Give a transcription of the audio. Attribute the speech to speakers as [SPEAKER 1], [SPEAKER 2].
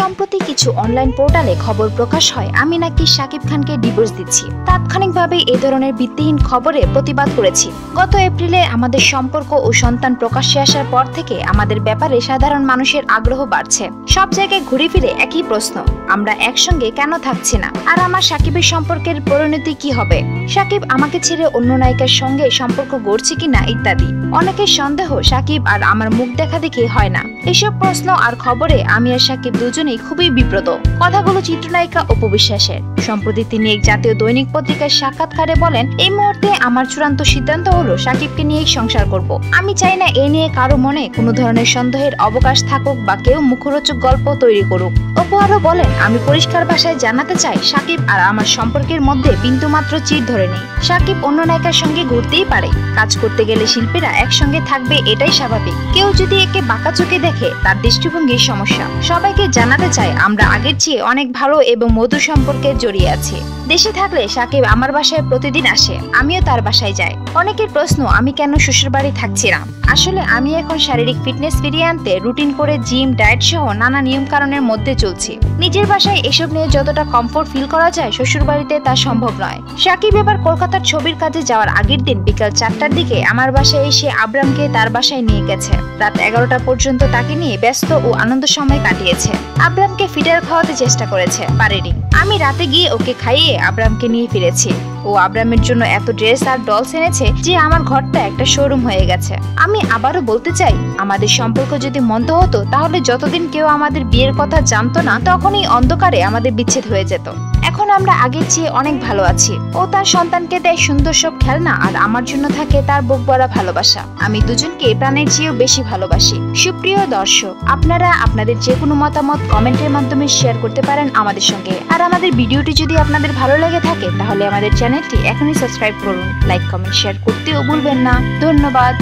[SPEAKER 1] সম্প্রতি কিছু অনলাইন পোর্টালে খবর প্রকাশ হয়, আমি নাকি শাকিব খানকে ডিভোর্স দিচ্ছি। তাৎক্ষণিকভাবে এই ধরনের ভিত্তিহীন খবরে প্রতিবাদ করেছি। গত এপ্রিলে আমাদের সম্পর্ক ও সন্তান প্রকাশ্যে আসার পর থেকে আমাদের ব্যাপারে সাধারণ মানুষের আগ্রহ বাড়ছে। সব জায়গায় ঘুরে ফিরে একই প্রশ্ন, আমরা একসঙ্গে কেন থাকছি না? আর আমার সাকিবের সম্পর্কের পরিণতি কি হবে? সাকিব আমাকে ছেড়ে অন্য নায়িকার সঙ্গে সম্পর্ক গড়ছে কিনা ইত্যাদি। অনেকের সন্দেহ সাকিব আর আমার মুখ দেখা দেখে হয় না। এসব প্রশ্ন আর খবরে আমি আর সাকিব দুজনেই খুবই বিব্রত। কথাগুলো চিত্রনায়িকা অপু বিশ্বাসের। সম্প্রতি তিনি এক জাতীয় দৈনিক পত্রিকার সাক্ষাৎকারে বলেন, এই মুহূর্তে আমার চূড়ান্ত সিদ্ধান্ত হলো সাকিবকে নিয়েই সংসার করব। আমি চাই না এ নিয়ে কারও মনে কোনো ধরনের সন্দেহের অবকাশ থাকুক বা কেউ মুখরোচক গল্প তৈরি করুক। অপু আরও বলেন, আমি পরিষ্কার ভাষায় জানাতে চাই, সাকিব আর আমার সম্পর্কের মধ্যে বিন্দুমাত্র চির ধরে নেই। সাকিব অন্য নায়িকার সঙ্গে ঘুরতেই পারে। কাজ করতে গেলে শিল্পীরা একসঙ্গে থাকবে, এটাই স্বাভাবিক। কেউ যদি একে বাঁকা চোখে দেখে, তার দৃষ্টিভঙ্গির সমস্যা। সবাইকে জানাতে চাই, আমরা আগের চেয়ে অনেক ভালো এবং মধু সম্পর্কে জড়িয়ে আছি। দেশে থাকলে সাকিব আমার বাসায় প্রতিদিন আসে, আমিও তার বাসায় যাই। অনেকের প্রশ্ন, আমি কেন শ্বশুর বাড়ি থাকছি না আসলে আমি এখন শারীরিক ফিটনেস ফিরিয়ে আনতে, রুটিন করে জিম, ডায়েট সহ নানা নিয়ম কারণের মধ্যে চলছি। নিজের বাসায় এসব নিয়ে যতটা কমফোর্ট ফিল করা যায়, শ্বশুর বাড়িতে তা সম্ভব নয়। সাকিব এবার কলকাতার ছবির কাজে যাওয়ার আগের দিন বিকাল চারটার দিকে আমার বাসায় এসে আব্রামকে তার বাসায় নিয়ে গেছে। রাত এগারোটা পর্যন্ত তাকে নিয়ে ব্যস্ত ও আনন্দ সময় কাটিয়েছে। আব্রামকে ফিডার খাওয়াতে চেষ্টা করেছে পারেনি। আমি রাতে গিয়ে ওকে খাইয়ে আব্রামকে নিয়ে ফিরেছি। ও আব্রামের জন্য এত ড্রেস আর ডলস এনেছে যে আমার ঘরটা একটা শোরুম হয়ে গেছে। আমি আবারও বলতে চাই, আমাদের সম্পর্ক যদি মন্দ হতো, তাহলে যতদিন কেউ আমাদের বিয়ের কথা জানতো না, তখনই অন্ধকারে আমাদের বিচ্ছেদ হয়ে যেত। এখন আমরা আগের চেয়ে অনেক ভালো আছি। ও তার সন্তানকে দেয় সুন্দর সব খেলনা আর আমার জন্য থাকে তার বুক ভরা ভালোবাসা। আমি দুজনকে প্রাণের চেয়েও বেশি ভালোবাসি। সুপ্রিয় দর্শক, আপনারা আপনাদের যে কোনো মতামত কমেন্টের মাধ্যমে শেয়ার করতে পারেন আমাদের সঙ্গে। আর আমাদের ভিডিওটি যদি আপনাদের ভালো লেগে থাকে, তাহলে আমাদের চ্যানেলটি এখনই সাবস্ক্রাইব করুন, লাইক, কমেন্ট, শেয়ার করতেও ভুলবেন না। ধন্যবাদ।